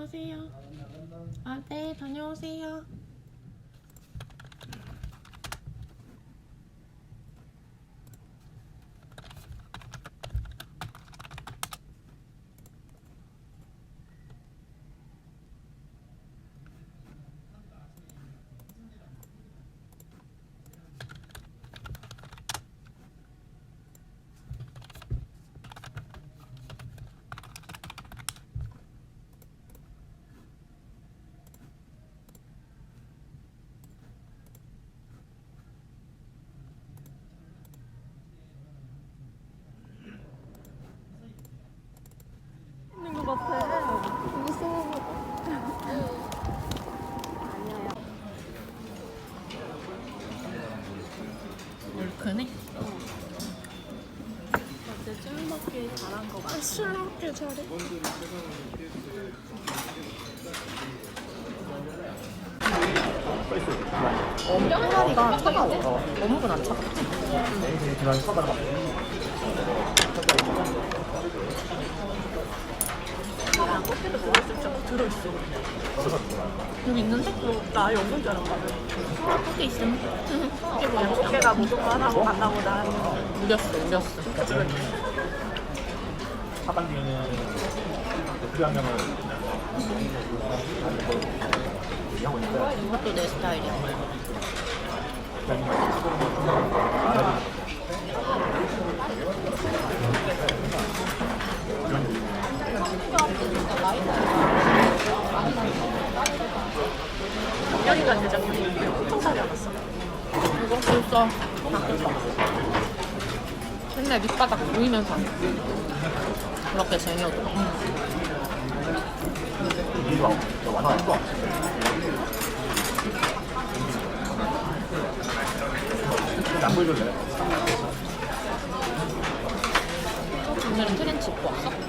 어, 안녕하세요. 아, 네, 다녀오세요. 있는 것 같아. 무서워. 얼큰해? 어제 술 먹기 잘한 거 같아. 술 먹기 잘해. 뼈다리가 차가워. 어묵은 안 차가워. 그냥 커피도 먹었을 줄 들어있어. 여기 있는데? 나 아예 없는 줄 알았거든. 커피 있음. 이게 뭐야? 어깨가 무조건 하고 간다고 나 우렸어, 우렸어. 하반 뒤에는 그한 하고 있는데 이것도 내 스타일이야. 여기가 대장님이 엄청 사지 않았어? 이거 벌써 맨날 밑바닥 보이면서 안 보여줄래? 오늘은 트렌치 입고 왔어?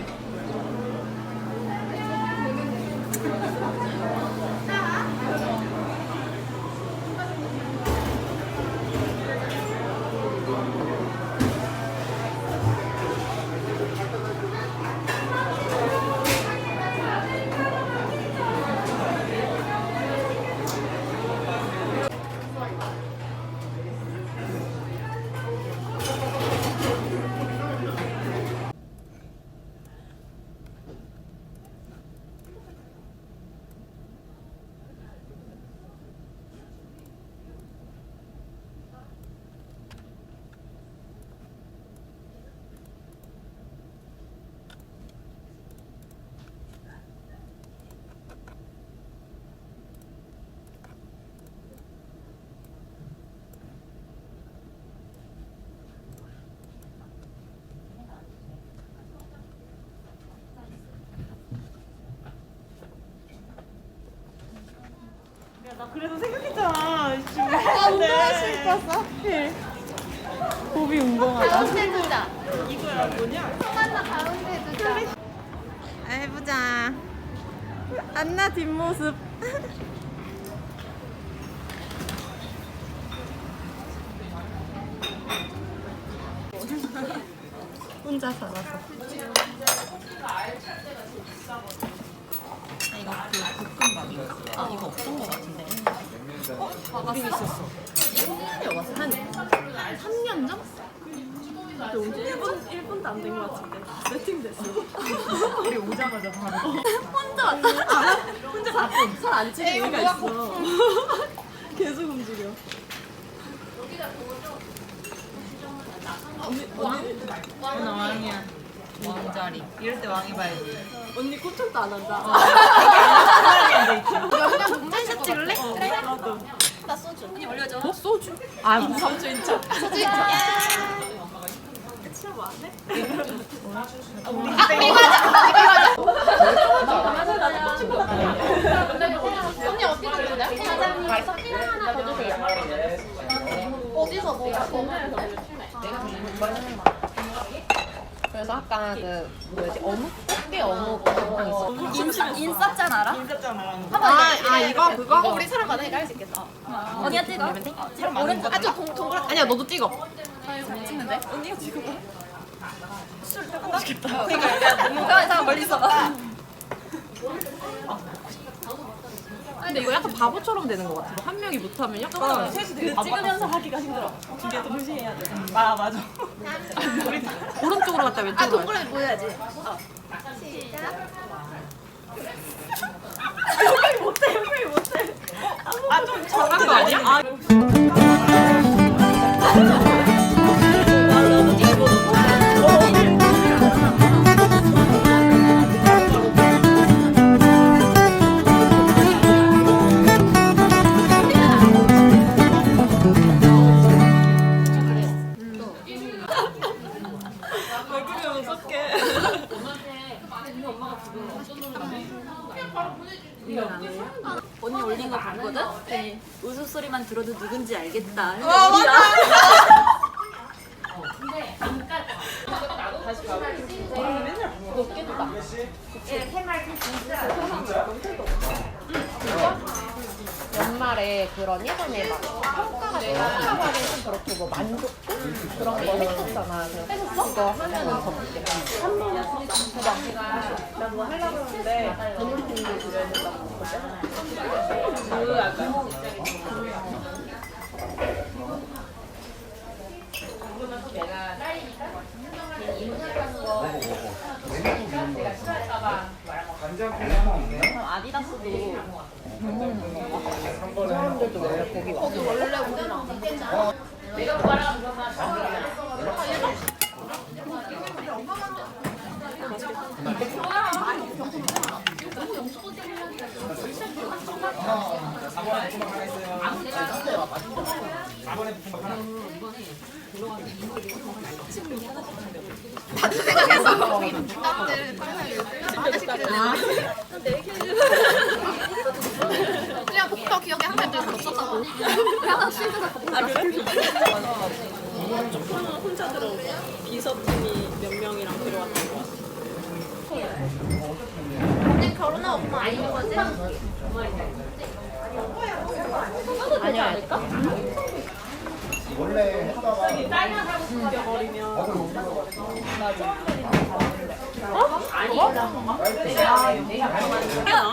나 그래도 생각했잖아. 지금 아, 운동할 수 있었어? 봄이 운동하다. 가운데 두자. 이거야 뭐냐? 성한나 가운데 두자. 해보자. 안나 뒷모습. 혼자 살아서. 아, 이거 그 볶음밥이야. 아, 이거 없던 거 같은데. 우리 있었어. 옛날에 와서 한 3년 전? 근데 언제 1분, 1분도 안된것 같은데. 세팅됐어. 우리 오자마자 바로. 혼자 왔다. 아, 혼자 4분. 살안 찌는 이유가 있어. 계속 움직여. 언니, 언니, 오늘 왕이야. 왕자리. 이럴 때 왕이 봐야지. 언니 코털도 안 한다. 그냥 동전 찍을래? 그래? 나도. 나 소주. 언니 올려줘. 너 소주? 아, 무슨 삼주 인천. 소주 있잖아. 취업 안 해? 언니 어디서 주냐? 하나 더 주세요. 어디서 먹어? 그래서 아까 그 뭐였지? 어묵? 꽃게 어묵 탕 있어. 인싸 인싸짠 알아? 인사잖아. 아, 아 이거 그거? 어, 우리 사람 많으니까 할 수 있겠다. 언니가 찍어. 사람 많은 거 아저 동그랗. 아니야, 너도 찍어. 잘 찍는데? 언니가 지금 그러니까 이상 멀리 있어봐. 근데 이거 약간 바보처럼 되는 것 같아. 한 명이 못하면 약간 찍으면서 하기가 힘들어. 두개 동시에 해야 돼. 아 맞아. 오른쪽으로 갔다 아, 왼쪽으로 갔다. 동그라미 보여야지. 형이 못해, 형이 못해. 아좀 잘한 거 아니야? 아, 언니 올린 거 봤거든? 네. 웃음소리만 들어도 누군지 알겠다. 연말에 그런 예전에 막 평가가 평가가 좀 그렇게 뭐 만족도 그런 거 했었잖아. 그래서 그거 하면은 접게. 한번 해봐. 나 그거 하려고 했는데 전문팀도 드려야 된다고 그랬거든. 그 약간 아디다스도 사람들도 원래 거기 와. 그냥 기억에 한 달도 없었다고. 아 그래? 조금은 혼자 들어온 거야. 비서팀이 몇 명이랑 들어왔던 거 같아. 그냥 결혼하고 오면 아닌 거지? 아니야 아닐까? 원래 했다가 버리면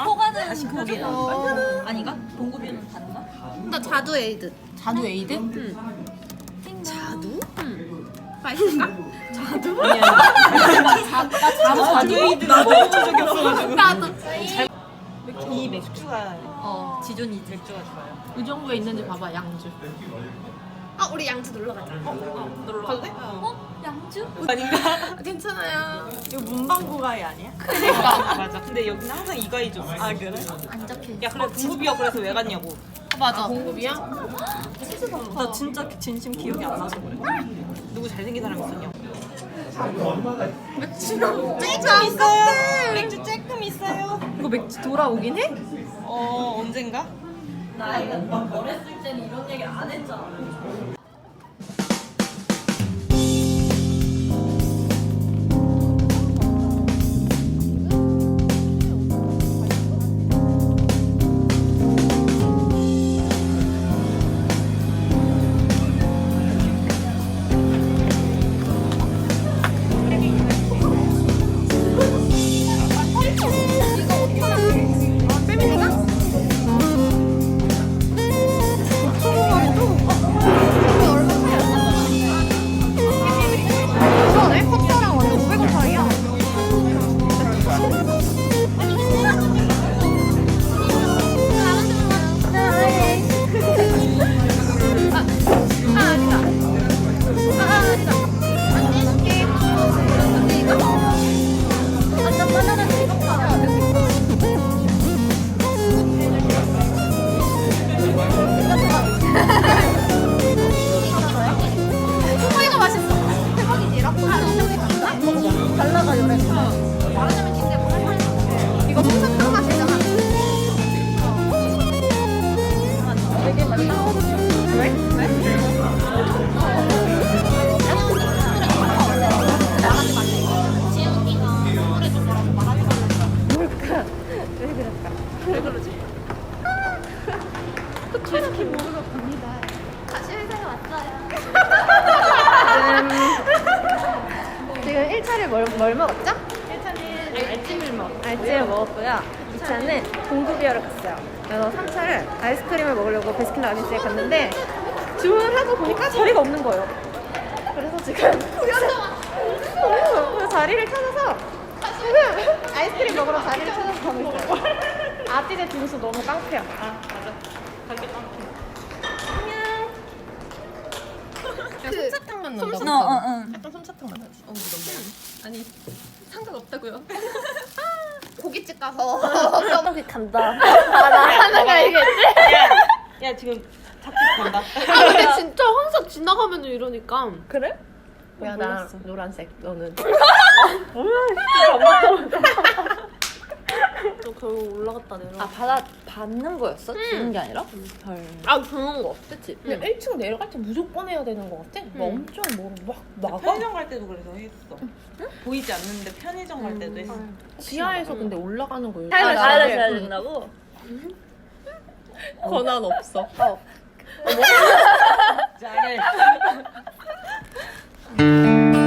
포가는 거기는 아닌가? 동구비는 다른가? 나 자두 에이드. 자두 에이드? 응. 자두? 응. 맛있을까? 자두? 아니야. 나도 자두이드 나도 해본 적이 없어가지고. 나도. 이 맥주가 어, 지존이 맥주가 좋아요. 의정부에 있는지 봐봐 양주. 아, 우리 양주 놀러 가자. 놀러 가도 돼? 어? 양주? 아닌가? 괜찮아요. 이거 문방구가이 아니야? 그러니까. 맞아. 근데 여기는 항상 이가이 줘. 아 그래? 안 적혀. 야 그래 공급이야 그래서 왜 갔냐고. 맞아. 공급이야? 나 진짜 진심 기억이 안 나서 그래. 누구 잘생긴 사람 있었냐? 조금 있어요. 맥주 조금 있어요. 이거 맥주 돌아오긴 해? 어 언젠가? 나이가 어렸을 때는 이런 얘기 안 했잖아. 뭘, 뭘 먹었죠? 1차는 알찜을 먹. 알찜을 먹었고요. 2차는 동두비어를 갔어요. 그래서 3차를 아이스크림을 먹으려고 베스킨라빈스에 갔는데 주문을 하고 보니까 자리가 없는 거예요. 그래서 지금 그래서 자리를 찾아서 지금 아이스크림 먹으러 자리를 찾아서 가고 있어요. 아띠네 빙수 너무 깡패야. 아 맞아. 가게 빵. 그 솜사탕 맛 난다고. 어, 어, 어. 약간 솜사탕 맛 나지. 어 너무 아니 상관없다고요. 고깃집 가서 뼈다귀 간다. 하나가 알겠지? 야 지금 작곡 간다. 아 근데 진짜 항상 지나가면 이러니까. 그래? 야, 나 노란색, 너는. 너 결국 올라갔다 내려. 아 받아 받는 거였어? 주는 게 아니라? 헐. 아 그런 거. 그치? 근데 1층 내려갈 때 무조건 해야 되는 것 같아. 막 엄청 뭐막 나가. 편의점 갈 때도 그래서 했어. 보이지 않는데 편의점 갈 때도 했어. 지하에서 근데 올라가는 거. 타일러 아, 나는 줘야 된다고? 권한 없어. 잘해.